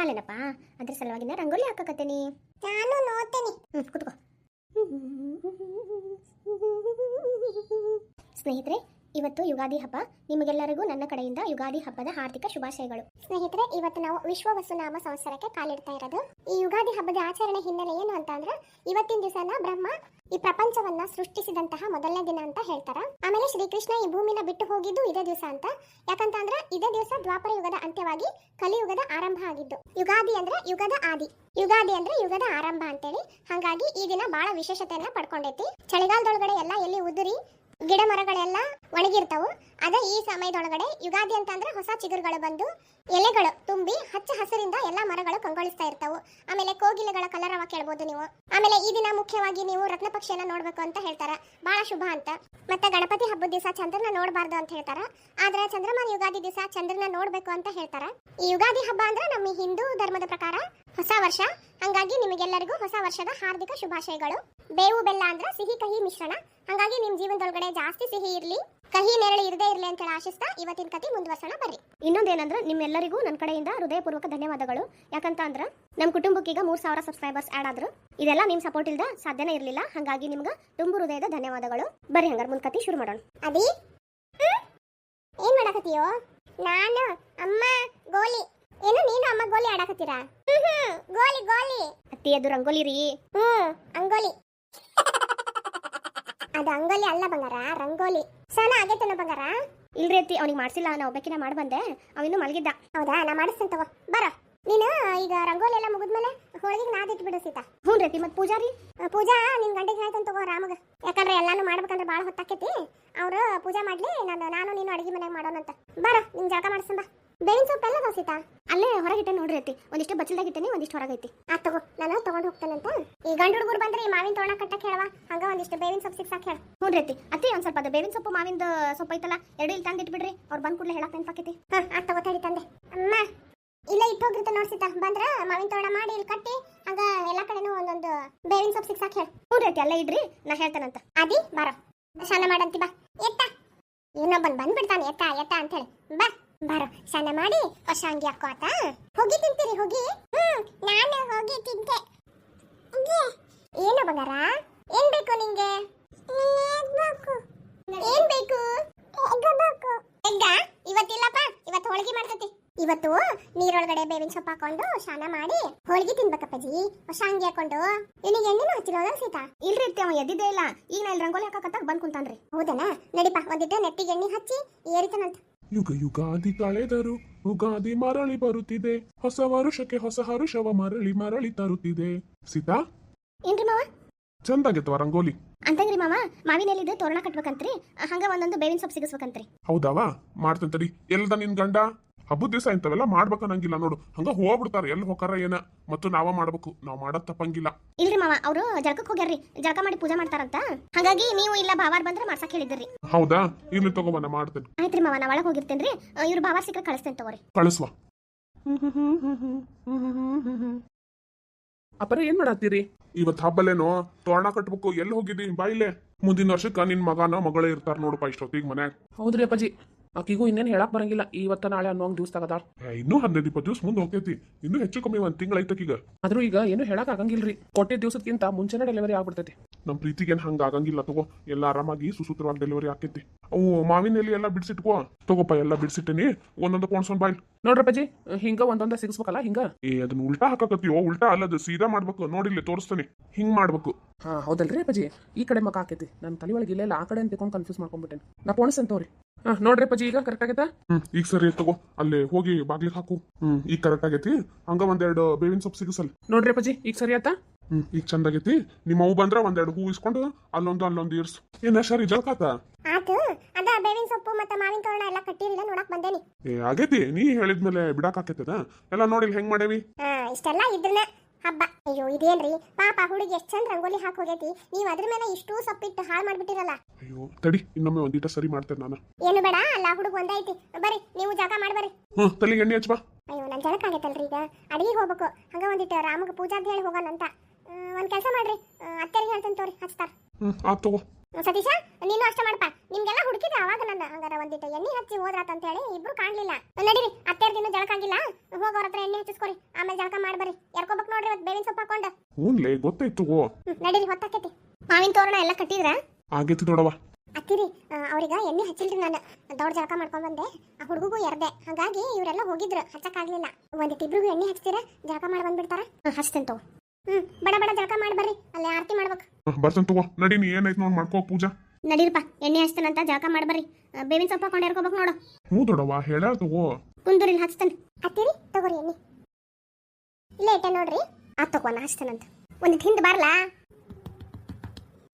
ಅಲ್ಲೇನಪ್ಪ ಅದ್ರ ಸಲುವಾಗಿನ ರಂಗೋಲಿ ಹಾಕಕತ್ತೀನಿ. ನಾನು ನೋಡ್ತೇನೆ. ಹ್ಞೂ ಕುತ್ಕೋ. ಸ್ನೇಹಿತರೆ ಇವತ್ತು ಯುಗಾದಿ ಹಬ್ಬ. ನಿಮಗೆಲ್ಲರಿಗೂ ನನ್ನ ಕಡೆಯಿಂದ ಯುಗಾದಿ ಹಬ್ಬದ ಹಾರ್ದಿಕ ಶುಭಾಶಯಗಳು. ಸ್ನೇಹಿತರೆ, ಇವತ್ತು ನಾವು ವಿಶ್ವ ವಸುನಾಮ ಸಂವತ್ಸರಕ್ಕೆ ಕಾಲಿಡ್ತಾ ಇರೋದು. ಈ ಯುಗಾದಿ ಹಬ್ಬದ ಆಚರಣೆ ಹಿನ್ನೆಲೆ ಏನು ಅಂತ ಅಂದ್ರೆ, ಇವತ್ತಿನ ದಿವಸನ ಬ್ರಹ್ಮ ಈ ಪ್ರಪಂಚವನ್ನ ಸೃಷ್ಟಿಸಿದಂತಹ ಮೊದಲನೇ ದಿನ ಅಂತ ಹೇಳ್ತಾರ. ಆಮೇಲೆ ಶ್ರೀಕೃಷ್ಣ ಈ ಭೂಮಿನ ಬಿಟ್ಟು ಹೋಗಿದ್ದು ಇದೇ ದಿವಸ ಅಂತ. ಯಾಕಂತ ಅಂದ್ರೆ, ಇದೇ ದಿವಸ ದ್ವಾಪರ ಯುಗದ ಅಂತ್ಯವಾಗಿ ಕಲಿಯುಗದ ಆರಂಭ ಆಗಿದ್ದು. ಯುಗಾದಿ ಅಂದ್ರೆ ಯುಗದ ಆದಿ. ಯುಗಾದಿ ಅಂದ್ರೆ ಯುಗದ ಆರಂಭ ಅಂತೇಳಿ. ಹಾಗಾಗಿ ಈ ದಿನ ಬಹಳ ವಿಶೇಷತೆಯನ್ನ ಪಡ್ಕೊಂಡೈತಿ. ಚಳಿಗಾಲದೊಳಗಡೆ ಎಲ್ಲ ಎಲ್ಲಿ ಉದುರಿ ಗಿಡ ಮರಗಳೆಲ್ಲ ಒಣಗಿರ್ತಾವು. ಅದೇ ಈ ಸಮಯದೊಳಗಡೆ ಯುಗಾದಿ ಅಂತಂದ್ರೆ ಹೊಸ ಚಿಗುರುಗಳು ಬಂದು ಎಲೆಗಳು ತುಂಬಿ ಹಚ್ಚ ಹಸಿರಿಂದ ಎಲ್ಲಾ ಮರಗಳು ಕಂಗೊಳಿಸ್ತಾ ಇರ್ತಾವು. ಆಮೇಲೆ ಕೋಗಿಲೆಗಳ ಕಲರವ ಕೇಳ್ಬೋದು ನೀವು. ಆಮೇಲೆ ಈ ದಿನ ಮುಖ್ಯವಾಗಿ ನೀವು ರತ್ನ ಪಕ್ಷಿಯನ್ನ ನೋಡ್ಬೇಕು ಅಂತ ಹೇಳ್ತಾರ. ಬಹಳ ಶುಭ ಅಂತ. ಮತ್ತೆ ಗಣಪತಿ ಹಬ್ಬದ ದಿವಸ ಚಂದ್ರನ ನೋಡಬಾರ್ದು ಅಂತ ಹೇಳ್ತಾರ. ಆದ್ರೆ ಚಂದ್ರಮಾನ ಯುಗಾದಿ ದಿವಸ ಚಂದ್ರನ ನೋಡ್ಬೇಕು ಅಂತ ಹೇಳ್ತಾರ. ಈ ಯುಗಾದಿ ಹಬ್ಬ ಅಂದ್ರೆ ನಮ್ಮ ಹಿಂದೂ ಧರ್ಮದ ಪ್ರಕಾರ ಹೊಸ ವರ್ಷ. ಹಂಗಾಗಿ ನಿಮಗೆಲ್ಲರಿಗೂ ಹೊಸ ವರ್ಷದ ಹಾರ್ದಿಕ ಶುಭಾಶಯಗಳು. ಬೇವು ಬೆಲ್ಲ ಅಂದ್ರೆ ಸಿಹಿ ಕಹಿ ಮಿಶ್ರಣ. ಹಾಗಾಗಿ ನಿಮ್ಮ ಜೀವನದೊಳಗಡೆ ಜಾಸ್ತಿ ಸಿಹಿ ಇರ್ಲಿ. ಕಹಿ ನೆರಳು ಇರದೇ ಇರಲಿ ಅಂತ ಹೇಳಿ ಆಶಿಸ್ತಾ ಇವತ್ತಿನ ಕತೆ ಮುಂದುವರ್ಸೋಣ ಬರ್ರಿ. ಇನ್ನೊಂದೇನಂದ್ರೆ ನಿಮ್ಮೆಲ್ಲರಿಗೂ ನನ್ನ ಕಡೆಯಿಂದ ಹೃದಯಪೂರ್ವಕ ಧನ್ಯವಾದಗಳು. ಯಾಕಂತ ಅಂದ್ರೆ ನಮ್ಮ ಕುಟುಂಬಕ್ಕೆ ಈಗ ಮೂರು ಸಾವಿರ ಸಬ್ಸ್ಕ್ರೈಬರ್ಸ್ ಆಡ್ ಆದ್ರು. ಇದೆಲ್ಲ ನಿಮ್ಮ ಸಪೋರ್ಟ್ ಇಲ್ದ ಸಾಧ್ಯನೇ ಇರಲಿಲ್ಲ. ಹಾಗಾಗಿ ನಿಮ್ಗೆ ತುಂಬು ಹೃದಯದ ಧನ್ಯವಾದಗಳು. ಬರ್ರಿ ಹಂಗಾರೆ ಮುಂದ್ ಕತಿ ಶುರು ಮಾಡೋಣ. ಅದಿ? ಏನ್ ಮಾಡಕತ್ತೀಯೋ? ನಾನು ಅಮ್ಮ ಗೋಲಿ. ಏನು ನೀನು ಅಮ್ಮ ಗೋಲಿ ಆಡಕತ್ತೀರಾ? ಗೋಲಿ ಗೋಲಿ. ಅತ್ತಿ ಅದು ರಂಗೋಲಿ ರೀ. ಹ್ಮ್ ಅಂಗೋಲಿ. ಅದು ಅಂಗೋಲಿ ಅಲ್ಲ ಬಂಗಾರ ರಂಗೋಲಿ. ಸನ ಆಗೈತೇನ ಬಂಗಾರ? ಇಲ್ರಿ ಅತ್ತಿ ಅವ್ನಿಗೆ ಮಾಡ್ಸಿಲ್ಲ ನಾ ಒಬ್ಬಕಿನ ಮಾಡಿ ಬಂದೆ. ಅವನು ಮಲಗಿದ್ದ. ಹೌದಾ? ನಾ ಮಾಡಿಸ್ತೇನೆ ತಗೋ ಬರ. ನೀನು ಈಗ ರಂಗೋಲಿ ಎಲ್ಲ ಮುಗಿದ್ಮೇಲೆ ಹೋಳಿಗೆ ನಾದಿಟ್ಟು ಬಿಡು ಸೀತಾ. ಹ್ಞೂ ರೀತಿ ಮತ್ತೆ ಪೂಜಾರಿ? ಪೂಜಾ ನಿನ್ ಗಂಡಿಗೆ ಹೇಳ್ತಾನೆ ತಗೋ ರಾಮಗ. ಯಾಕಂದ್ರೆ ಎಲ್ಲಾನು ಮಾಡ್ಬೇಕಂದ್ರೆ ಭಾಳ ಹೊತ್ತಾಕೈತಿ. ಅವ್ರು ಪೂಜಾ ಮಾಡ್ಲಿ ನಾನು ನಾನು ನೀನು ಅಡಿಗೆ ಮನೆಗೆ ಮಾಡೋಣಂತ. ಬರ ನಿನ್ ಜಳಕ ಮಾಡಿಸಂಬ ಬೇವಿನ ಸೊಪ್ಪು ಎಲ್ಲ ಸೀತಾ ಅಲ್ಲೇ ಹೊರಗಿಟ್ಟೆ ನೋಡ್ರಿ ಅತ್ತಿ. ಒಂದಿಷ್ಟು ಬಚ್ಚಲ್ದಾಗ ಇಟ್ಟೇನಿ, ಒಂದಿಷ್ಟು ಹೊರಗೈತಿ ಆ, ತಗೋ. ನಾನು ತಗೊಂಡು ಹೋಗ್ತೇನಂತ ಈ ಗಂಡು ಹುಡುಗರು ಬಂದ್ರೆ ಈ ಮಾವಿನ ತೋರಣ ಕಟ್ಟಕ್ಕೆ ಹೇಳವ ಹಂಗ ಒಂದಿಷ್ಟು ಬೇವಿನ ಸೊಪ್ಪು ಸಿಕ್ಸಾಕ್ ಹೇಳ. ನೋಡ್ರಿ ಅತ್ತಿ. ಅತ್ತಿ, ಒಂದು ಸ್ವಲ್ಪ ಅದು ಬೇವಿನ ಸೊಪ್ಪು ಮಾವಿನ ಸೊಪ್ಪು ಐತಲ್ಲ, ಎರಡು ಇಲ್ಲಿ ತಂದು ಇಟ್ಬಿಡ್ರಿ. ಅವ್ರು ಬಂದ್ ಕೂಡಲೇ ಹೇಳಕ್ ನೆನ್ಪಾಕೈತಿ. ಹಾ, ಆ, ತಗೋ, ತಡಿ ತಂದೆ. ಅಮ್ಮ, ಇಲ್ಲ ಇಟ್ಟು ಹೋಗಿರ್ತ ನೋಡ್ಸಿತ. ಬಂದ್ರ ಮಾವಿನ ತೋರಣ ಮಾಡಿ ಇಲ್ಲಿ ಕಟ್ಟಿ, ಹಂಗ ಎಲ್ಲಾ ಕಡೆನೂ ಒಂದೊಂದು ಬೇವಿನ ಸೊಪ್ಪು ಸಿಕ್ಸಾಕ್ ಹೇಳ. ನೋಡ್ರಿ ಅತ್ತಿ, ಅಲ್ಲೇ ಇಡ್ರಿ, ನಾ ಹೇಳ್ತಾನಂತ ಅದಿ, ಬಾರ. ಸ್ನಾನ ಮಾಡಂತಿ ಬಾ. ಎತ್ತ. ಇನ್ನೊಬ್ಬನ್ ಬಂದ್ಬಿಡ್ತಾನೆ. ಎತ್ತ ಎತ್ತ ಅಂತ ಹೇಳಿ. ಬಾ. ಬಾರೋ ಸ್ನಾನ ಮಾಡಿ ಹೊಸ ಅಂಗಿ ಹಾಕೋ ಆತ ಹೋಗಿ ತಿಂತೀರಿ ಹೋಗಿ? ಹ್ಮ್ ನಾನು ಹೋಗಿ ತಿಂತೆ. ಏನು ಬಂಗಾರ? ಏನ್ ಬೇಕು ನಿಂಗೆ? ಏನ್ ಬೇಕು? ಎಗ್ಗ? ಇವತ್ತಿಲ್ಲಪ್ಪ ಇವತ್ತು ಹೋಳಿಗೆ ಮಾಡ್ತತಿ. ಇವತ್ತು ನೀರೊಳಗಡೆ ಬೇವಿನ ಸೊಪ್ಪು ಹಾಕೊಂಡು ಸ್ನಾನ ಮಾಡಿ ಹೋಳಿಗೆ ತಿನ್ಬೇಕಪ್ಪಜಿ ಹೊಸ ಅಂಗಿ ಹಾಕೊಂಡು. ನಿನಗೆ ಎಣ್ಣೆನೂ ಹಚ್ಚಿರೋದ ಸೀತಾ ಇಲ್ರಿ ಅವ ಎದ್ದಿದ್ದೇ ಇಲ್ಲ. ಈಗ ನಾ ಇಲ್ಲಿ ರಂಗೋಲಿ ಹಾಕಕತ್ತಾಗ ಬಂದ್ ಕುಂತಾನ್ರಿ. ಹೌದನಾ? ನಡಿಪಾ ಒಂದಿಟ್ಟು ನೆಟ್ಟಿಗೆ ಎಣ್ಣೆ ಹಚ್ಚಿ ಏರಿತನಂತ. ಯುಗ ಯುಗಾದಿ ಕಳೆದರು ಉಗಾದಿ ಮರಳಿ ಬರುತ್ತಿದೆ. ಹೊಸ ವರುಷಕ್ಕೆ ಹೊಸ ಹರುಷವ ಮರಳಿ ಮರಳಿ ತರುತ್ತಿದೆ. ಸೀತಾ? ಏನ್ರಿ ಮಾವ? ಚಂದಾಗಿತ್ತವ ರಂಗೋಲಿ. ಅಂತಂದ್ರಿ ಮಾವ ಮಾವಿನ ಎಲ್ಲಿದ್ದು ತೋರಣ ಕಟ್ಬೇಕಂತ್ರಿ ಹಂಗ ಒಂದೊಂದು ಬೇವಿನ ಸೊಪ್ಪು ಸಿಗಿಸ್ಬೇಕಂತ್ರಿ. ಹೌದಾವಾ ಮಾಡ್ತೀನಿ ಎಲ್ಲದ ಎಲ್ದ ನಿನ್ ಗಂಡ? ಹಬ್ಬದ ದಿವಸ ಇಂಥವೆಲ್ಲ ಮಾಡ್ಬೇಕನ್ನಂಗಿಲ್ಲ ನೋಡು. ಹಂಗ ಹೋಗ್ಬಿಡ್ತಾರ. ಎಲ್ಲಿ ಹೋಗಾರ ಏನ? ಮತ್ತು ನಾವ ಮಾಡ್ಬೇಕು. ನಾವ್ ಮಾಡದ್ ತಪ್ಪಂಗಿಲ್ಲ. ಇಲ್ರಿ ಮಾವ ಅವರು ಜಳಕಕ್ಕೆ ಹೋಗ್ಯಾರ್ರಿ. ಜಳಕ ಮಾಡಿ ಪೂಜೆ ಮಾಡ್ತಾರಂತ. ಹಾಗಾಗಿ ನೀವು ಇಲ್ಲ ಬಾವಾರ್ ಬಂದ್ರೆ ಮಾಡ್ಸಕ್ ಹೇಳಿದ್ರಿ ಹೌದಾ? ಇಲ್ಲಿ ತಗೋಬನ್ನ ಮಾಡ್ತೇನೆ. ಆಯ್ತ್ರಿ ಮಾವ ನಾ ಒಳಗೆ ಹೋಗಿರ್ತೇನ್ರಿ. ಇವ್ರು ಬಾವಾರ್ ಸಿಕ್ಕ ಕಳಿಸ್ತೇನೆ ತಗೋರಿ. ಕಳಿಸ್ವಾ. ಅಪ್ಪರ ಏನ್ ಮಾಡತ್ತೀರಿ? ಇವತ್ ಹಬ್ಬಲೇನೋ? ತೋರಣ ಕಟ್ಬೇಕು. ಎಲ್ಲಿ ಹೋಗಿದ್ದೀನಿ ಬಾಯಿಲೆ ಮುಂದಿನ ವರ್ಷಕ್ಕ ನಿನ್ ಮಗನ ಮಗಳೇ ಇರ್ತಾರ ನೋಡಪ್ಪ ಇಷ್ಟೊತ್ತಿಗೆ ಮನ್ಯಾಗ. ಹೌದ್ರಿ ಅಪ್ಪಾಜಿ. ಆಕಿಗೂ ಇನ್ನೇನು ಹೇಳಕ್ ಬರಂಗಿಲ್ಲ. ಇವತ್ತ ನಾಳೆ ಅನ್ನೋ ದಿವಸ ತಗದಾಳ ಇನ್ನೂ ಹದಿನೈದು ಇಪ್ಪತ್ತು ದಿವಸ ಮುಂದೆ ಹೋಗ್ತೈತಿ. ಇನ್ನೂ ಹೆಚ್ಚು ಕಮ್ಮಿ ಒಂದ್ ತಿಂಗಳ ಈಗ ಆದ್ರೂ ಈಗ ಏನು ಹೇಳಕ್ ಆಗಂಗಿಲ್ರಿ. ಕೊಟ್ಟಿದ್ದ ದಿವಸಕ್ಕಿಂತ ಮುಂಚೆನೇ ಡೆಲಿವರಿ ಆಗ್ಬಿಡ್ತೈತಿ. ನಮ್ ಪ್ರೀತಿಗೇನು ಹಂಗ ಆಗಂಗಿಲ್ಲ ತಗೋ. ಎಲ್ಲ ಆರಾಮಾಗಿ ಸುಸೂತ್ರವಾಗಿ ಡೆಲಿವರಿ ಆಕೈತಿ ಅವು ಮಾವಿನ ಎಲೆ ಎಲ್ಲ ಬಿಡ್ಸಿಟ್ಕೋ. ತಗೋಪ್ಪ ಎಲ್ಲ ಬಿಡ್ಸಿಟ್ಟಿನಿ. ಒಂದೊಂದು ಕೋಣ್ಸೊಂದು ಬಾಯ್ ನೋಡ್ರಪ್ಪಾಜಿ ಹಿಂಗ ಒಂದೊಂದ ಸಿಗಿಸ್ಬೇಕಲ್ಲ ಹಿಂಗ? ಏ ಅದನ್ನ ಉಲ್ಟಾ ಹಾಕಕತ್ತೀವೋ ಉಲ್ಟಾ ಅಲ್ಲದು ಸೀದಾ ಮಾಡ್ಬೇಕು. ನೋಡಿಲ್ಲ ತೋರಿಸ್ತಾನೆ. ಹಿಂಗ್ ಮಾಡ್ಬೇಕು. ಹಾ ಹೌದಲ್ರಿ ಅಪ್ಪಾಜಿ? ಈ ಕಡೆ ಮಕ ಆಕೈತಿ ನನ್ನ ತಲೆ ಒಳಗೆ ಇಲ್ಲ ಆ ಕಡೆ ಅಂತ ಕನ್ಫ್ಯೂಸ್ ಮಾಡ್ಕೊಂಡ್ಬಿಟ್ಟೆ ನಾ ಪೋಣಿಸ್ತೇನೆ ತೋರಿ ಹಾ ನೋಡ್ರಿ ಅಪ್ಪಾಜಿ ಈಗ ಕರೆಕ್ಟ್ ಆಗೈತಾ? ಹ್ಮ್ ಈಗ ಸರಿ ತಗೋ. ಅಲ್ಲಿ ಹೋಗಿ ಬಾಗ್ಲಿಗೆ ಹಾಕು. ಹ್ಮ್ ಈಗ ಕರೆಕ್ಟ್ ಆಗೈತಿ. ಹಂಗ ಒಂದೆರಡು ಬೇವಿನ ಸೊಪ್ಪು ಸಿಗಸಲ್ ನೋಡ್ರಿ ಅಪ್ಪಾಜಿ ಈಗ ಸರಿ ಆತಾ ಹ್ಮ್ ಈಗ ಚಂದ ಆಗೈತಿ ನಿಮ್ಮ ಅವು ಬಂದ್ರ ಒಂದೆರಡು ಹೂ ಇಸ್ಕೊಂಡು ಅಲ್ಲೊಂದು ಅಲ್ಲೊಂದು ಇರ್ಸು. ಏನ ಸರಿ ಜಳಕಾತ ಆತು? ಅದ ಬೇವಿನ ಸೊಪ್ಪು ಮತ್ತೆ ಮಾವಿನ ತೋರಣ ಎಲ್ಲ ಕಟ್ಟಿರಿಲ್ಲ ನೋಡಕ್ ಬಂದೇನಿ ಏ ಆಗೈತಿ. ನೀ ಹೇಳಿದ್ಮೇಲೆ ಬಿಡಾಕ್ ಆಕೈತದ? ಎಲ್ಲ ನೋಡಿ ಹೆಂಗ್ ಮಾಡೇವಿ? ಹಾ ಇಷ್ಟೆಲ್ಲ ಇದ್ರನ. ಹಬ್ಬ. ಅಯ್ಯೋ ಇದೇನ್ರಿ? ಪಾಪ ಹುಡುಗಿ ಎಷ್ಟ್ ಚಂದ ರಂಗೋಲಿ ಹಾಕಿ ಹೋಗೈತಿ. ನೀವ್ ಅದ್ರ ಮೇಲೆ ಇಷ್ಟು ಸೊಪ್ಪಿಟ್ಟು ಹಾಳು ಮಾಡ್ಬಿಟ್ಟಿರಲ್ಲ. ಅಯ್ಯೋ ತಡಿ ಇನ್ನೊಮ್ಮೆ ಒಂದೀಟ ಸರಿ ಮಾಡ್ತೇನೆ ನಾನು. ಏನು ಬೇಡ ಅಲ್ಲ ಹುಡುಗ ಒಂದೈತಿ ಬರ್ರಿ ನೀವು ಜಾಗ ಮಾಡ್ಬರ್ರಿ ಹ್ಮ್ ತಲೆಗೆ ಎಣ್ಣೆ ಹಚ್ಬಾ. ಅಯ್ಯೋ ನನ್ ಜಳಕ ಆಗೈತಲ್ರಿ ಈಗ ಅಡಿಗೆ ಹೋಗ್ಬೇಕು. ಹಂಗ ಒಂದಿಟ್ಟು ರಾಮಗ ಪೂಜಾ ಅಂತ ಹೇಳಿ ಹೋಗೋಣ ಅಂತ ಒಂದ್ ಕೆಲಸ ಮಾಡ್ರಿ. ಅತ್ತೆರಿಗೆ ಹೇಳ್ತೀನಿ ತೋರಿ ಹಚ್ತಾರ. ಆತ್ ತಗೋ. ಸತೀಶ ನೀನು ಅಷ್ಟ ಮಾಡಪ್ಪ ನಿಮ್ಗೆಲ್ಲ ಹುಡುಕಿದ್ರೆ ಅವಾಗ ನನ್ನ ಹಂಗಾರ ಒಂದಿಟ್ಟು. ಎಣ್ಣೆ ಹಚ್ಚಿ ಹೋದ್ರಾತ ಅಂತ ಹೇಳಿ ಇಬ್ರು ಕಾಣ್ಲಿಲ್ಲ. ನಡೀರಿ ಅತ್ತೆರ್ ದಿನ ಜಳಕ ಆಗಿಲ್ಲ. ಅವ್ರ ಹತ್ರ ಎಣ್ಣೆ ಹಚ್ಚಿಸ್ಕೊರಿ. ಆಮೇಲೆ ಜಳಕ ಮಾಡ್ಬರಿ ಎರ್ಕೋಬೇಕು ನೋಡ್ರಿ ಇವತ್ತು ಬೇವಿನ ಸೊಪ್ಪು ಹಾಕೊಂಡು. ಹ್ಞೂನ್ಲೇ ಗೊತ್ತಾಯ್ತು ಹ್ಮ್, ನಡೀರಿ ಹೊತ್ತಾಕೈತಿ. ಮಾವಿನ ತೋರಣ ಎಲ್ಲ ಕಟ್ಟಿದ್ರ? ಆಗೈತಿ ನೋಡವ್ವ. ಅತ್ತಿರಿ ಅವ್ರಿಗೆ ಎಣ್ಣೆ ಹಚ್ಚಿಲ್ರಿ ನಾನು. ದೊಡ್ಡ ಜಳಕ ಮಾಡ್ಕೊಂಡ್ ಬಂದೆ. ಆ ಹುಡುಗಗೂ ಎರ್ದೆ. ಹಾಗಾಗಿ ಇವರೆಲ್ಲ ಹೋಗಿದ್ರು ಹಚ್ಚಕ್ಕಾಗ್ಲಿಲ್ಲ ಒಂದಿಟ್ಟು ಇಬ್ರಿಗೂ ಎಣ್ಣೆ ಹಚ್ತೀರಾ? ಜಳಕ ಮಾಡಿ ಬಂದ್ಬಿಡ್ತಾರ? ಹಚ್ತೇನೆ ತಗೋ. ಹ್ಮ್ ಬಡ ಬಡ ಜಳಕ ಮಾಡಿ ಬರ್ರಿ ಅಲ್ಲಿ ಆರತಿ ಮಾಡ್ಬೇಕು. ಬರ್ತಂತ ತಗೋ ನಡಿ ನೀ ಏನೈತೆ ನೋಡಿ ಮಾಡ್ಕೋ ಪೂಜಾ. ನಡೀರಪ್ಪ ಎಣ್ಣೆ ಹಚ್ತಾನಂತ ಜಳಕ ಮಾಡ್ಬರ್ರಿ ಆ, ಬೇವಿನ ಸೊಪ್ಪ ಹಾಕೊಂಡು ಎರ್ಕೋಬೇಕು ನೋಡು. ಹ್ಞೂ ದೊಡವ್ವ ಹೇಳ ತಗೋ. ಕುಂದೂರಿಲ್ ಹಚ್ತೇನೆ. ಅತ್ತಿರಿ ತಗೋರಿ ಎಣ್ಣೆ. ಇಲ್ಲೇ ಇಟ್ಟೆ ನೋಡ್ರಿ. ಆ ತಗೋ ಹಚ್ತಾನಂತ. ಒಂದಿಟ್ ಹಿಂದ್ ಹಿಂದೆ ಬರ್ಲಾ?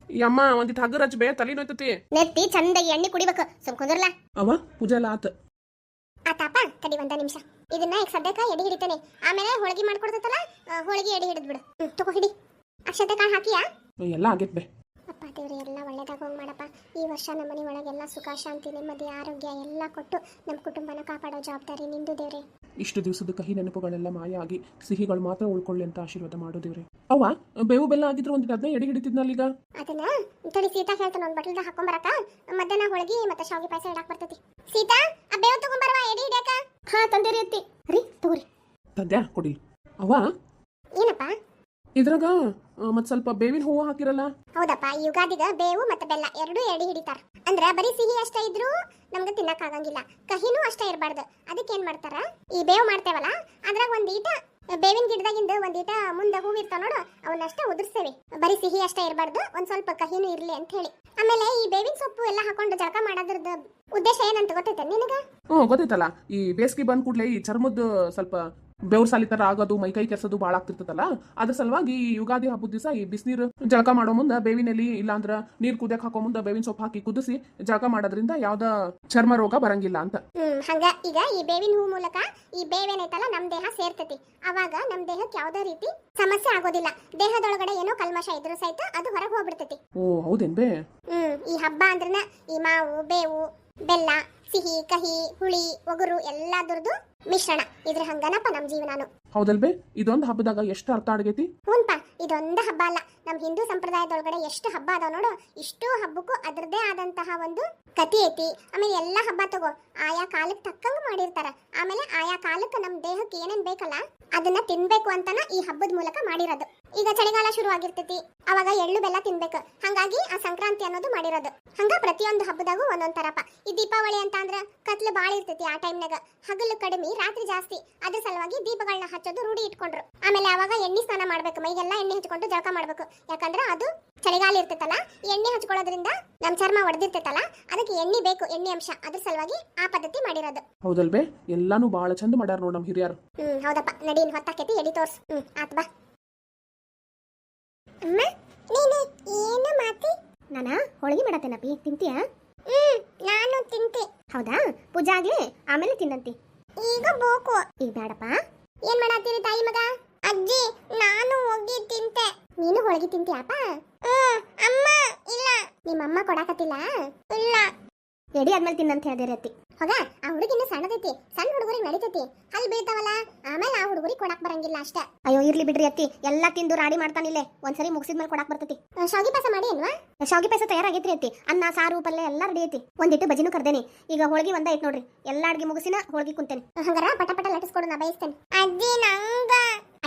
ಯಮ್ಮ ಒಂದಿಟ್ಟು ಹಗ್ಗರ್ ಹಚ್ಚ ಬೇ ತಲೆ ನೋಯ್ತತಿ. ನೆತ್ತಿ ಚಂದಾಗಿ ಎಣ್ಣೆ ಕುಡಿಬೇಕು. ಸುಮ್ ಕುಂದ್ರಲ್ಲ ಅವ ಪೂಜೆ ಎಲ್ಲ ಆತ. ಆತಾಪ ತಡಿ ಒಂದ ನಿಮಿಷ. ಇದನ್ನ ಈಗ ಸದ್ಯಕ್ಕ ಎಡಿ ಹಿಡಿತಾನೆ. ಆಮೇಲೆ ಹೋಳಿಗೆ ಮಾಡ್ಕೊಡ್ತೈತಲ್ಲ ಹೋಳಿಗೆ ಎಡಿ ಹಿಡಿದ್ ಬಿಡು. ತಗೋ ಹಿಡಿ. ಅಕ್ಷತೆ ಕಾಳು ಹಾಕಿಯಾ? ಎಲ್ಲ ಆಗಿತ್ತು ಬೇ. ಅಪ್ಪ ದೇವ್ರಿ ಎಲ್ಲ ಒಳ್ಳೇದಾಗೋಂಗ್ ಮಾಡಪ್ಪ. ಈ ವರ್ಷ ನಮ್ಮ ಮನೆ ಒಳಗೆಲ್ಲ ಸುಖ ಶಾಂತಿ ನೆಮ್ಮದಿ ಆರೋಗ್ಯ ಎಲ್ಲ ಕೊಟ್ಟು ನಮ್ಮ ಕುಟುಂಬನ ಕಾಪಾಡೋ ಜವಾಬ್ದಾರಿ ನಿಂದು ದೇವ್ರಿ. ಇಷ್ಟು ದಿವಸದ ಕಹಿ ನೆನಪುಗಳೆಲ್ಲ ಮಾಯ ಆಗಿ ಸಿಹಿಗಳು ಮಾತ್ರ ಉಳ್ಕೊಳ್ಳಿ ಅಂತ ಆಶೀರ್ವಾದ ಮಾಡೋ ಅವ ಅವ್ವ ಬೇವು ಬೆಲ್ಲ ಆಗಿದ್ರು ಒಂದ್ ಅದನ್ನ ಎಡಿ ಹಿಡಿತಿದ್ನಲ್ಲ ಈಗ? ಅದನ್ನ ತಡಿ ಸೀತಾ ಹೇಳ್ತಾನೆ ಒಂದು ಬಟ್ಲದ ಹಾಕೊಂಬರಕ ಮಧ್ಯಾಹ್ನ ಹೋಳಿಗೆ ಮತ್ತೆ ಶಾವಿಗೆ ಪಾಯಸ ಇಡಾಕ್ ಬರ್ತೈತಿ. ಸೀತಾ? ಹಾ ರೀ ಅತ್ತಿ ರೀ ತಗೋರಿ. ತಂದ್ಯಾ ಕೊಡಿ. ಅವ್ವ? ಏನಪ್ಪ? ಇದ್ರಾಗ ಮತ್ ಸ್ವಲ್ಪ ಬೇವಿನ ಹೂವು ಹಾಕಿರಲ್ಲ? ಹೌದಪ್ಪ ಈ ಯುಗಾದಿಗ ಬೇವು ಮತ್ತೆ ಬೆಲ್ಲ ಎರಡೂ ಎಡಿ ಹಿಡಿತಾರ. ಅಂದ್ರ ಬರೀ ಸಿಹಿ ಅಷ್ಟೇ ಇದ್ರು ನಮ್ಗೆ ತಿನ್ನಕ್ ಆಗಂಗಿಲ್ಲ. ಕಹಿನೂ ಅಷ್ಟೇ ಇರಬಾರ್ದು. ಅದಕ್ಕೆ ಏನ್ ಮಾಡ್ತಾರ? ಈ ಬೇವು ಮಾಡ್ತೇವಲ್ಲ ಅದ್ರಾಗ ಒಂದ್ ಈಟ ಬೇವಿನ ಗಿಡದಾಗಿಂದ ಒಂದ್ ಈಟ ಮುಂದೆ ಹೂವು ಇರ್ತಾವ ನೋಡು, ಅವನ್ನಷ್ಟ ಉದುರ್ಸೇವಿ. ಬರೀ ಸಿಹಿ ಅಷ್ಟೇ ಇರಬಾರ್ದು, ಒಂದ್ ಸ್ವಲ್ಪ ಕಹಿನೂ ಇರ್ಲಿ ಅಂತ ಹೇಳಿ. ಆಮೇಲೆ ಈ ಬೇವಿನ ಸೊಪ್ಪು ಎಲ್ಲ ಹಾಕೊಂಡು ಜಳಕ ಮಾಡೋದ್ರದ್ದು ಉದ್ದೇಶ ಏನಂತ ಗೊತ್ತೈತೆ ನಿನಗ? ಹ್ಞೂ ಗೊತ್ತೈತಲ್ಲ. ಈ ಬೇಸಿಗೆ ಬಂದ್ ಕೂಡಲೇ ಈ ಚರ್ಮದ ಸ್ವಲ್ಪ ಬೆವ್ರ ಸಾಲಿ ತರ ಆಗೋದು ಮೈಕೈ ಕೆಸೋದು ಭಾಳ ಆಗ್ತಿರ್ತದಲ್ಲ? ಅದ್ರ ಸಲುವಾಗಿ ಈ ಯುಗಾದಿ ಹಬ್ಬದ ದಿವಸ ಈ ಬಿಸಿನೀರು ಜಳಕ ಮಾಡೋ ಮುಂದೆ ಬೇವಿನಲ್ಲಿ ಇಲ್ಲಾಂದ್ರ ನೀರ್ ಕುದಿಯಕ್ ಹಾಕೋ ಮುಂದೆ ಬೇವಿನ ಸೊಪ್ಪು ಹಾಕಿ ಕುದಿಸಿ ಜಳಕ ಮಾಡೋದ್ರಿಂದ ಯಾವ್ದ ಚರ್ಮ ರೋಗ ಬರಂಗಿಲ್ಲ ಅಂತ. ಹಂಗ ಈಗ ಈ ಬೇವಿನ ಹೂ ಮೂಲಕ ಈ ಬೇವೇನೈತಲ್ಲ ನಮ್ ದೇಹ ಸೇರ್ತತಿ. ಅವಾಗ ನಮ್ ದೇಹಕ್ಕೆ ಯಾವ್ದೇ ರೀತಿ ಸಮಸ್ಯೆ ಆಗೋದಿಲ್ಲ. ದೇಹದೊಳಗಡೆ ಏನೋ ಕಲ್ಮಶ ಇದ್ರೂ ಸಹಿತ ಅದು ಹೊರಗೆ ಹೋಗ್ಬಿಡ್ತೈತಿ. ಓ ಹೌದೇನ್ ಬೇ ಹ್ಮ್ ಈ ಹಬ್ಬ ಅಂದ್ರನ ಈ ಮಾವು ಬೇವು ಬೆಲ್ಲ ಸಿಹಿ ಕಹಿ ಹುಳಿ ಒಗುರು ಎಲ್ಲಾದ್ರದ್ದು ಮಿಶ್ರಣ. ಇದ್ರ ಹಂಗನಪ್ಪ ನಮ್ ಜೀವನಾನು. ಹೌದಲ್ಬೆ? ಇದೊಂದು ಹಬ್ಬದಾಗ ಎಷ್ಟು ಅರ್ಥ ಅಡ್ಗೈತಿ ಹುನ್ಪ ಇದೊಂದ ಹಬ್ಬ ಅಲ್ಲ. ನಮ್ ಹಿಂದೂ ಸಂಪ್ರದಾಯದೊಳಗಡೆ ಎಷ್ಟು ಹಬ್ಬ ಅದಾವ ನೋಡು. ಇಷ್ಟು ಹಬ್ಬಕ್ಕೂ ಅದರದೇ ಆದಂತಹ ಒಂದು ಕತಿ ಐತಿ. ಆಮೇಲೆ ಎಲ್ಲಾ ಹಬ್ಬ ತಗೋ. ಆಯಾ ಕಾಲಕ್ಕೆ ತಕ್ಕಂಗ ಮಾಡಿರ್ತಾರ. ಆಮೇಲೆ ಆಯಾ ಕಾಲಕ್ಕೆ ನಮ್ ದೇಹಕ್ಕೆ ಏನೇನ್ ಬೇಕಲ್ಲ ಅದನ್ನ ತಿನ್ಬೇಕು ಅಂತಾನ ಈ ಹಬ್ಬದ ಮೂಲಕ ಮಾಡಿರೋದು. ಈಗ ಚಳಿಗಾಲ ಶುರು ಆಗಿರ್ತೈತಿ ಅವಾಗ ಎಳ್ಳು ಬೆಲ್ಲ ತಿನ್ಬೇಕು. ಹಂಗಾಗಿ ಆ ಸಂಕ್ರಾಂತಿ ಅನ್ನೋದು ಮಾಡಿರೋದು. ಹಂಗ ಪ್ರತಿಯೊಂದು ಹಬ್ಬದಾಗೂ ಒಂದೊಂದ್ ತರಪ ಈ ದೀಪಾವಳಿ ಅಂತ ಅಂದ್ರ ಕತ್ಲು ಬಾಳ ಇರ್ತೈತಿ ಆ ಟೈಮ್ನಾಗ ಹಗಲು ಕಡಿಮೆ, ರಾತ್ರಿ ಜಾಸ್ತಿ. ಅದ್ರ ಸಲುವಾಗಿ ದೀಪಗಳನ್ನ ಹಚ್ಚೋದು ರೂಢಿ ಇಟ್ಕೊಂಡ್ರು. ಆಮೇಲೆ ಅವಾಗ ಎಣ್ಣೆ ಸ್ನಾನ ಮಾಡ್ಬೇಕು. ಮೈಗೆಲ್ಲ ಎಣ್ಣೆ ಹಚ್ಕೊಂಡು ಜಳಕ ಮಾಡ್ಬೇಕು. ಯಾಕಂದ್ರೆ ಅದು ಚಳಿಗಾಲ ಇರ್ತೈತಲ್ಲ ಎಣ್ಣೆ ಹಚ್ಕೊಳ್ಳೋದ್ರಿಂದ ನಮ್ಮ ಚರ್ಮ ಒಡೆದಿರ್ತೈತಲ್ಲ ಅದಕ್ಕೆ ಎಣ್ಣೆ ಬೇಕು ಎಣ್ಣೆ ಅಂಶ. ಅದ್ರ ಸಲುವಾಗಿ ಆ ಪದ್ಧತಿ ಮಾಡಿರೋದು. ಹೌದಲ್ವೇ? ಎಲ್ಲಾನು ಬಹಳ ಚಂದ ಮಾಡ್ಯಾರ ನೋಡ್ ನಮ್ ಹಿರಿಯರು. ಹ್ಮ್ ಹೌದಪ್ಪ. ನಡೀನ್ ಹೊತ್ತಾಕೈತಿ ಎಡಿ ತೋರ್ಸ್. ಹ್ಮ್ ಆತ್ ಬಾ. ಅಮ್ಮ ನೀನು ಏನು ಮಾತಿ? ನಾನ? ಹೋಳಿಗೆ ಮಾಡತ್ತೇನಪ್ಪಿ ತಿಂತೀಯಾ? ಹ್ಮ್ ನಾನು ತಿಂತೆ. ಹೌದಾ? ಪೂಜಾ ಆಗ್ಲಿ ಆಮೇಲೆ ತಿನ್ನಂತಿ. ಈಗ ಬೋಕು. ಈಗ ಬೇಡಪ್ಪ ಏನ್ ಮಾಡತ್ತೀರಿ ತಾಯಿ ಮಗ? ಅಜ್ಜಿ ನಾನು ಹೋಗಿ ತಿಂತೆ. ನೀನು ಹೋಳಿಗೆ ತಿಂತೀಯಪ್ಪ? ಅಮ್ಮ ಇಲ್ಲ. ನಿಮ್ಮಮ್ಮ ಕೊಡಾಕತ್ತಿಲ್ಲ? ಇಲ್ಲ. ಎಡಿ ಆದ್ಮೇಲೆ ತಿನ್ನಂತ ಹೇಳಿದೆ ರತಿ ಹೋಗ ಆ ಹುಡುಗಿನ ಸಣ್ಣದೈತಿ ಸಣ್ಣ ಹುಡುಗರಿಗೆ ನಡೀತೈತಿ ಅಲ್ಲಿ ಬೀಳ್ತಾವಲ್ಲ ಆಮೇಲೆ ಆ ಹುಡುಗರಿಗೆ ಕೊಡಾಕ್ ಬರಂಗಿಲ್ಲ ಅಷ್ಟ. ಅಯ್ಯೋ ಇರ್ಲಿ ಬಿಡ್ರಿ ಅತ್ತಿ. ಎಲ್ಲಾ ತಿಂದು ರಾಡಿ ಮಾಡ್ತಾನಿಲ್ಲೇ ಒಂದ್ಸರಿ ಮುಗಿಸಿದ್ಮೇಲೆ ಕೊಡಾಕ್ ಬರ್ತೈತಿ. ಶಾವಿಗೆ ಪಾಸ ಮಾಡಿ ಅಲ್ವಾ ಶಾವಿಗೆ ಪಾಯಸ ತಯಾರಾಗೈತ್ರಿ ಅತ್ತಿ. ಅನ್ನ ಸಾರು ಪಲ್ಯ ಎಲ್ಲ ರೆಡಿ ಐತಿ. ಒಂದಿಟ್ಟು ಬಜಿನೂ ಕರ್ದೇನಿ. ಈಗ ಹೋಳಿಗೆ ಒಂದ ಐತ್ ನೋಡ್ರಿ. ಎಲ್ಲಾ ಅಡ್ಗೆ ಮುಗಿಸಿನ ಹೋಳಿಗೆ ಕುಂತೇನೆ. ಹಂಗಾರ ಪಟ ಪಟ ಲಟ್ಟಿಸ್ಕೊಡು ನಾ ಬಯಸ್ತೇನೆ. ಅಜ್ಜಿ ನಂಗ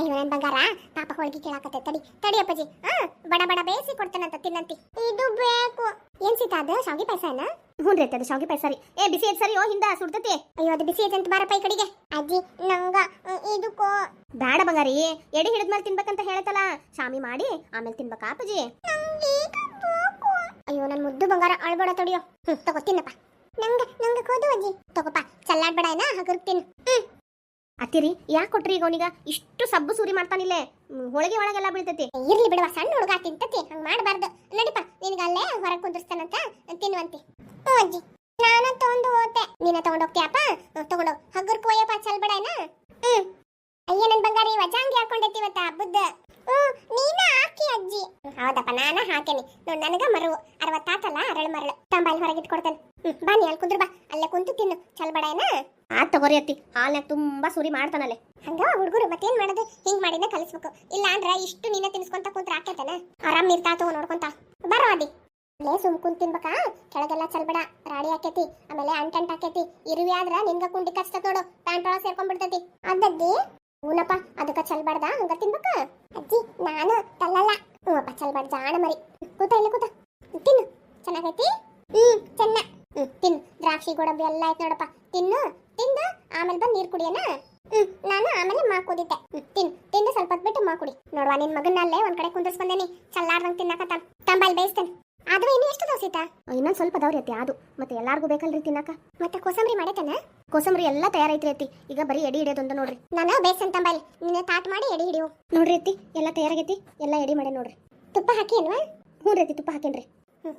ಅಯ್ಯೋ ನನ್ ಬಂಗಾರ? ಪಾಪ ಹೋಳಿಗೆ ಕೇಳಾಕತ್ತೆ ತಡಿ ತಡಿ ಅಪ್ಪಾಜಿ. ಹಾ ಬಡ ಬಡ ಬೇಯಿಸಿ ಕೊಡ್ತೇನಂತ ತಿನ್ನಂತಿ. ಇದು ಬೇಕು. ಏನ್ ಸೀತಾ ಅದು ಶಾವಿಗೆ ಪಾಯಸನ? ಹ್ಞೂ ರೀ ಅದು ಶಾವಿಗೆ ಪಾಯಸ ರೀ. ಏ ಬಿಸಿ ಐತ್ ಸರಿ ಓ ಹಿಂದ ಸುಡ್ತೈತಿ. ಅಯ್ಯೋ ಅದು ಬಿಸಿ ಐತೆ ಅಂತ ಬಾರಪ್ಪ ಈ ಕಡೆಗೆ. ಅಜ್ಜಿ ನಂಗ ಇದು ಕೋ ಬೇಡ ಬಂಗಾರಿ ಎಡಿ ಹಿಡಿದ್ಮೇಲೆ ತಿನ್ಬೇಕಂತ ಹೇಳತ್ತಲ್ಲ. ಶಾಮಿ ಮಾಡಿ ಆಮೇಲೆ ತಿನ್ಬೇಕಾ ಅಪ್ಪಾಜಿ. ಅಯ್ಯೋ ನನ್ನ ಮುದ್ದು ಬಂಗಾರ ಅಳ್ಬೇಡ ತಡಿಯೋ. ಹ್ಮ್ ತಗೋ ತಿನ್ನಪ್ಪ. ನಂಗ ನಂಗ ಕೋದು ಅಜ್ಜಿ. ತಗೋಪ್ಪ ಚಲ್ಲಾಡ್ಬೇಡ ಏನ ಹಗರ್ ತಿನ್ನು. ಹ್ಮ್ ಅತ್ತಿರಿ ಯಾಕೆ ಕೊಟ್ರಿ ಈಗ ಅವನಿಗ? ಇಷ್ಟು ಸಬ್ಬು ಸೂರಿ ಮಾಡ್ತಾನಿಲ್ಲೇ ಹೋಳಿಗೆ ಒಳಗೆಲ್ಲ ಬೀಳ್ತೈತಿ. ಇರ್ಲಿ ಬಿಡವಾ ಸಣ್ಣ ಹುಡುಗ ತಿಂತತಿ, ಹಂಗ ಮಾಡಬಾರ್ದು. ನಡಿಪ, ನಿನಗೆ ಅಲ್ಲೇ ಹೊರಗೆ ಕುಂದಿರ್ತಾನಂತ ತಿನ್ನುವಂತಿ. ಹ್ಞೂ ಅಜ್ಜಿ ನಾನು ತಗೊಂಡು ಹೋತೆ. ನೀನ ತಗೊಂಡು ಹೋಗ್ತೀಯಪ್ಪ? ತಗೊಂಡು ಹಗ್ಗರ್ ಕೋಯಪ್ಪ ಚಲ್ಬೇಡ ಏನ ಹ್ಮ್. ಅಯ್ಯ, ನನ್ ಬಂಗಾರಿ ವಜಾಂಗಿ ಹಾಕೊಂಡೈತಿ ಇವತ್ತ ಹಬ್ಬದ ಹ್ಞೂ ನೀನ ಹಾಕಿ ಅಜ್ಜಿ. ಹೌದಪ್ಪ, ನಾನ ಹಾಕೇನಿ. ನೋಡ್, ನನಗ ಮರವು ಅರವತ್ತಾತಲ್ಲ ಅರಳು ಮರಳು ತಂಬಾಲ್ ಹೊರಗೆ ಇಟ್ಕೊಡ್ತೇನೆ ಹ್ಮ್ ಬಾ ನೀ ಅಲ್ಲಿ ಕುಂದ್ರ ಬಾ ಅಲ್ಲೇ ಕುಂತು ತಿನ್ನು ಚಲ್ಬೇಡ ಏನ ಆತ್ ತಗೋರಿ ಅತ್ತಿ ಹಾಲ್ನಾಗ ತುಂಬಾ ಸೂರಿ ಮಾಡ್ತಾನಲ್ಲೇ. ಹಂಗ ಹುಡುಗರು ಮತ್ತೇನ್ ಮಾಡೋದು? ಹಿಂಗ್ ಮಾಡಿನ ಕಲಿಸ್ಬೇಕು. ಇಲ್ಲ ಅಂದ್ರ ಇಷ್ಟು ನೀನ ತಿನ್ಸ್ಕೊಂತ ಕುಂತ್ರ ಆಕೇತನ? ಆರಾಮ್ ಇರ್ತಾ ತಗೋ ನೋಡ್ಕೊಂತ. ಬರೋ ಅದಿ ಲೇ ಸುಮ್ ಕುಂತ್ ತಿನ್ಬೇಕಾ? ಕೆಳಗೆಲ್ಲ ಚಲ್ಬೇಡ ರಾಡಿ ಆಕೇತಿ, ಆಮೇಲೆ ಅಂಟಂಟ್ ಆಕೇತಿ. ಇರುವಿ ಆದ್ರ ನಿನ್ಗ ಕುಂಡಿ ಕಷ್ಟ ನೋಡು. ಪ್ಯಾಂಟ್ ಒಳಗ್ ಸೇರ್ಕೊಂಡ್ಬಿಡ್ತೈತಿ. ಅದ್ದಿ ಊನಪ್ಪ ಅದಕ್ಕ ಚಲ್ಬಾರ್ದ ಹಂಗ ತಿನ್ಬೇಕ? ಅಜ್ಜಿ, ನಾನು ತಲ್ಲಲ್ಲ. ಹ್ಞೂಪ್ಪ ಚಲ್ಬಾರ್ದ ಜಾಣ ಮರಿ. ಕೂತ ಇಲ್ಲ ಕೂತ. ತಿನ್ನು. ಚೆನ್ನಾಗೈತಿ? ಹ್ಮ್ ಚೆನ್ನ ಹ್ಮ್, ತಿನ್ನು. ದ್ರಾಕ್ಷಿ, ಗೋಡಂಬಿ ಎಲ್ಲ ಆಯ್ತು ನೋಡಪ್ಪ. ತಿನ್ನು. ಆಮೇಲೆ ಬಂದು ನೀರು ಕುಡಿಯೋಣ ಹ್ಮ್ ನಾನು ಆಮೇಲೆ ಮಾ ಕುದಿದ್ದೆ ತಿನ್ ತಿಂದು ಸ್ವಲ್ಪ ಹೊತ್ತು ಬಿಟ್ಟು ಮಾ ಕುಡಿ. ನೋಡುವ ನಿನ್ ಮಗನಲ್ಲೇ ಒಂದ್ ಕಡೆ ಕುಂದರ್ಸ್ಕೊಂಡೇನಿ ಚಲ್ಲಾರ್ದಂಗ್ ತಿನ್ನಕ ತಂಬಲ್ ಬೇಯಿಸ್ತೇನೆ. ಆದ್ರೆ ಇನ್ನು ಎಷ್ಟು ದೋಸೆ ಇನ್ನೊಂದ್ ಸ್ವಲ್ಪ ಅದಾವ್ರಿ ಐತಿ ಅದು. ಮತ್ತೆ ಎಲ್ಲಾರ್ಗೂ ಬೇಕಲ್ರಿ ತಿನ್ನಕ. ಮತ್ತೆ ಕೋಸಂಬರಿ ಮಾಡೇತನ? ಕೋಸಂಬರಿ ಎಲ್ಲಾ ತಯಾರೈತ್ರಿ ಅತ್ತಿ. ಈಗ ಬರೀ ಎಡಿ ಹಿಡಿಯೋದೊಂದು ನೋಡ್ರಿ. ನಾನು ಬೇಯಿಸ್ತೇನೆ ತಂಬಲ್. ನಿನ್ನ ತಾಟ್ ಮಾಡಿ ಎಡಿ ಹಿಡಿಯು. ನೋಡ್ರಿ ಅತ್ತಿ ಎಲ್ಲ ತಯಾರಾಗೈತಿ. ಎಲ್ಲ ಎಡಿ ಮಾಡಿ ನೋಡ್ರಿ. ತುಪ್ಪ ಹಾಕಿ ಅಲ್ವಾ ಹ್ಞೂ ರೀ ತುಪ್ಪ ಹಾಕೇನ್ರಿ.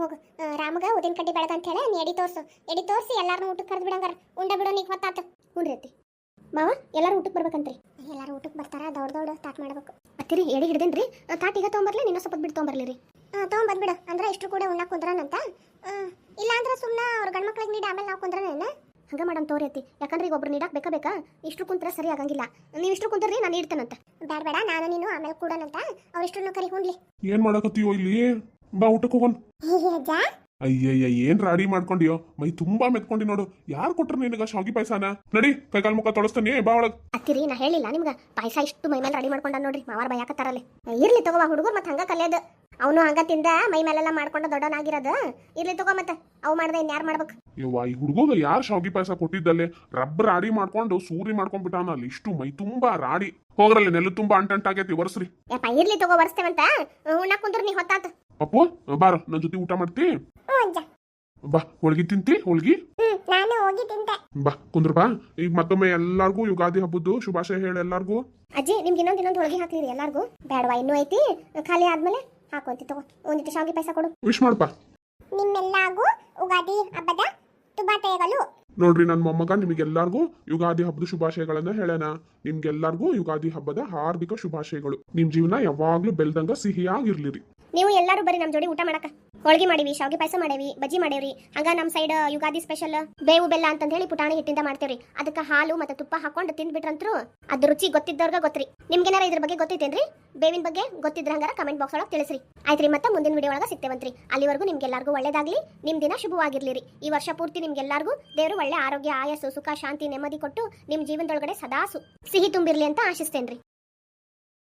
ಹೋಗು. ರಾಮಗ ಉದಿನ ಕಡ್ಡಿ ಬೆಳದ ಅಂತ ಹೇಳಿ ನೀ ಎಡಿ ತೋರ್ಸು. ಎಡಿ ತೋರ್ಸಿ ಎಲ್ಲಾರನ್ನೂ ಊಟಕ್ಕೆ ಕರೆದು ಬಿಡಂಗಾರ. ಉಂಡ ಬಿಡೋ ನೀ ಹೊತ್ತಾತು. ಹ್ಞೂ ರೀ ಅತ್ತಿ. ಮಾವ ಎಲ್ಲರೂ ಊಟಕ್ಕೆ ಬರ್ಬೇಕಂತ್ರಿ. ಎಲ್ಲರೂ ಊಟಕ್ಕೆ ಬರ್ತಾರ ದೊಡ್ಡ ದೊಡ್ಡ ಸ್ಟಾರ್ಟ್ ಮಾಡ್ಬೇಕು. ಅತ್ತಿರಿ ಎಡಿ ಹಿಡ್ದೇನ್ರಿ? ತಾಟ್ ಈಗ ತೊಗೊಂಬರ್ಲಿ ನಿನ್ನ ಸ್ವಲ್ಪ ಬಿಟ್ಟು ತೊಗೊಂಬರ್ಲಿ ರೀ ಆ, ತಗೊಂಬಂದ್ಬಿಡು ಅಂದ್ರೆ ಇಷ್ಟು ಕೂಡ ಉಣ್ಣಕ್ಕೆ ಕುಂದ್ರನಂತ. ಆ, ಇಲ್ಲ ಅಂದ್ರೆ ಸುಮ್ಮನೆ ಅವ್ರ ಗಂಡ್ಮಕ್ಳಿಗೆ ನೀಡಿ ಆಮೇಲೆ ನಾವು ಕುಂದ್ರನೇನ ಹಂಗೆ ಮೇಡಮ್ ತೋರಿ ಅತ್ತಿ. ಯಾಕಂದ್ರೆ ಈಗ ಒಬ್ರು ನೀಡಕ್ಕೆ ಬೇಕಾ ಬೇಕಾ ಇಷ್ಟು ಕುಂತ್ರೆ ಸರಿ ಆಗಂಗಿಲ್ಲ. ನೀವು ಇಷ್ಟು ಕುಂತ್ರಿ ನಾನು ಇಡ್ತೇನಂತ. ಬೇಡ ಬೇಡ ನಾನು ನೀನು ಆಮೇಲೆ ಕೂಡನಂತ. ಅವ್ರಿಷ್ಟು ಕರಿ ಹುಣ್ಲಿ ಏನ್ ಮಾಡಕತ್ತೀಯೋ ಇಲ್ಲಿ? ಬಾ ಊಟಕ್ಕೆ ಹೋಗೋಣ ಅಜ್ಜ. ಅಯ್ಯಯ್ಯ, ಏನ್ ರಾಡಿ ಮಾಡ್ಕೊಂಡಿಯೋ? ಮೈ ತುಂಬಾ ಮೆತ್ಕೊಂಡಿ ನೋಡು. ಯಾರು ಕೊಟ್ರು ನಿನಗ ಶಾವಿಗೆ ಪಾಯಸನ? ನಡಿ, ಕೈಕಾಲ್ ಮುಖ ತೊಳಸ್ತಾನೆ, ಬಾ ಒಳಗ್. ಅಕ್ಕಿರಿ, ನಾ ಹೇಳಿಲ್ಲ ನಿಮ್ಗ. ಪಾಯಸ ಇಷ್ಟು ಮೈ ಮೇಲೆ ರೆಡಿ ಮಾಡ್ಕೊಂಡ ನೋಡ್ರಿ. ಮಾವಾರ ಬಯಾಕತ್ತಾರಲ್ಲಿ ಇರ್ಲಿ ತಗೋ ಹುಡುಗರು ಮತ್ತೆ ಹಂಗ ಕಲಿಯೋದು. ಅವನು ಹಂಗ ತಿಂದ ಮೈ ಮೇಲೆಲ್ಲ ಮಾಡ್ಕೊಂಡು ದೊಡ್ಡವನಾಗಿರೋದು ಇರ್ಲಿ ತಗೋ ಮತ್ತೆ. ಅವು ಮಾಡ್ದೆ ಇನ್ಯಾರು ಮಾಡ್ಬೇಕು? ಇವ ಈ ಹುಡುಗ ಯಾರು ಶಾವಿ ಪಾಯಸ ಕೊಟ್ಟಿದ್ದಲ್ಲೇ? ರಬ್ಬ ರಾಡಿ ಮಾಡ್ಕೊಂಡು ಸೂರಿ ಮಾಡ್ಕೊಂಡ್ಬಿಟ್ಟಾನ ಅಲ್ಲಿ. ಇಷ್ಟು ಮೈ ತುಂಬಾ ರಾಡಿ. ಹೋಗ್ರಲ್ಲಿ ನೆಲ ತುಂಬಾ ಅಂಟಂಟಾಗೈತಿ ವರ್ಸ್ರಿ ಯಪ್ಪ ಇರ್ಲಿ ತಗೋ ಬರ್ಸ್ತೇವಂತ ಉಣ್ಣ ಕುಂದ್ರ ನೀ ಹೊತ್ತಾತ. ಅಪ್ಪು ಬಾರ ನನ್ನ ಜೊತೆ ಊಟ ಮಾಡ್ತಿ? ಬಾ ಹೋಳ್ಗಿ ತಿಂತಿ ಹೋಳ್ಗಿ? ನಾನು ಹೋಗಿ ತಿಂತೆ. ಬಾ ಕುಂದ್ರ ಬಾ. ಈಗ ಮತ್ತೊಮ್ಮೆ ಎಲ್ಲಾರ್ಗೂ ಯುಗಾದಿ ಹಬ್ಬದ್ದು ಶುಭಾಶಯ ಹೇಳಿ ಎಲ್ಲಾರ್ಗೂ. ಅಜ್ಜಿ ನಿಮ್ಗೆ ಇನ್ನೊಂದು ಇನ್ನೊಂದು ಹೋಳ್ಗಿ ಹಾಕ್ಲಿ ಎಲ್ಲಾರ್ಗೂ. ಬೇಡವಾ ಇನ್ನೂ ಐತಿ. ಖಾಲಿ ಆದ್ಮೇಲೆ ಹಾಕೊಂತಿ ತಗೋ. ಒಂದಿಟ್ಟು ಶಾವಿಗೆ ಪಾಯಸ ಕೊಡು. ವಿಶ್ ಮಾಡಪ್ಪ ನಿಮ್ಮೆಲ್ಲಾಗೂ ಉಗಾದಿ ಹಬ್ಬದ ಶುಭಾಶಯಗಳು. ನೋಡ್ರಿ ನನ್ನ ಮೊಮ್ಮಗ ನಿಮಗೆಲ್ಲರಿಗೂ ಯುಗಾದಿ ಹಬ್ಬದ ಶುಭಾಶಯಗಳನ್ನ ಹೇಳೋಣ. ನಿಮ್ಗೆಲ್ಲರಿಗೂ ಯುಗಾದಿ ಹಬ್ಬದ ಹಾರ್ದಿಕ ಶುಭಾಶಯಗಳು. ನಿಮ್ ಜೀವನ ಯಾವಾಗ್ಲೂ ಬೆಳ್ದಂಗ ಸಿಹಿಯಾಗಿರ್ಲಿರಿ. ನೀವು ಎಲ್ಲರೂ ಬರೀ ನಮ್ಮ ಜೋಡಿ ಊಟ ಮಾಡಕ ಹೋಳಿಗೆ ಮಾಡಿವಿ, ಶಾವಿಗೆ ಪಾಯಸ ಮಾಡೇವಿ, ಬಜ್ಜಿ ಮಾಡೇವ್ರಿ. ಹಂಗ ನಮ್ಮ ಸೈಡ್ ಯುಗಾದಿ ಸ್ಪೆಷಲ್ ಬೇವು ಬೆಲ್ಲ ಅಂತ ಹೇಳಿ ಪುಟಾಣಿ ಹಿಟ್ಟಿಂದ ಮಾಡ್ತೇವ್ರಿ. ಅದಕ್ಕೆ ಹಾಲು ಮತ್ತೆ ತುಪ್ಪ ಹಾಕೊಂಡು ತಿಂದ್ಬಿಟ್ರಂತ್ರು ಅದ್ರ ರುಚಿ ಗೊತ್ತಿದ್ದವ್ರಿಗೆ ಗೊತ್ತ್ರಿ. ನಿಮ್ಗೇನಾರ ಇದ್ರ ಬಗ್ಗೆ ಗೊತ್ತಿದ್ದೇನ್ರಿ ಬೇವಿನ ಬಗ್ಗೆ ಗೊತ್ತಿದ್ರ ಹಂಗಾರ ಕಮೆಂಟ್ ಬಾಕ್ಸ್ ಒಳಗೆ ತಿಳಿಸ್ರಿ. ಆಯ್ತ್ರಿ, ಮತ್ತೆ ಮುಂದಿನ ವಿಡಿಯೋ ಒಳಗೆ ಸಿಗ್ತೇವಂತ್ರಿ. ಅಲ್ಲಿವರೆಗೂ ನಿಮ್ಗೆಲ್ಲರಿಗೂ ಒಳ್ಳೇದಾಗ್ಲಿ, ನಿಮ್ ದಿನ ಶುಭವಾಗಿರ್ಲಿರಿ. ಈ ವರ್ಷ ಪೂರ್ತಿ ನಿಮ್ಗೆಲ್ಲರಿಗೂ ದೇವರು ಒಳ್ಳೆ ಆರೋಗ್ಯ, ಆಯಸ್ಸು, ಸುಖ, ಶಾಂತಿ, ನೆಮ್ಮದಿ ಕೊಟ್ಟು ನಿಮ್ ಜೀವನದೊಳಗಡೆ ಸದಾ ಸು- ಸಿಹಿ ತುಂಬಿರ್ಲಿ ಅಂತ ಆಶಿಸ್ತೇನ್ರಿ.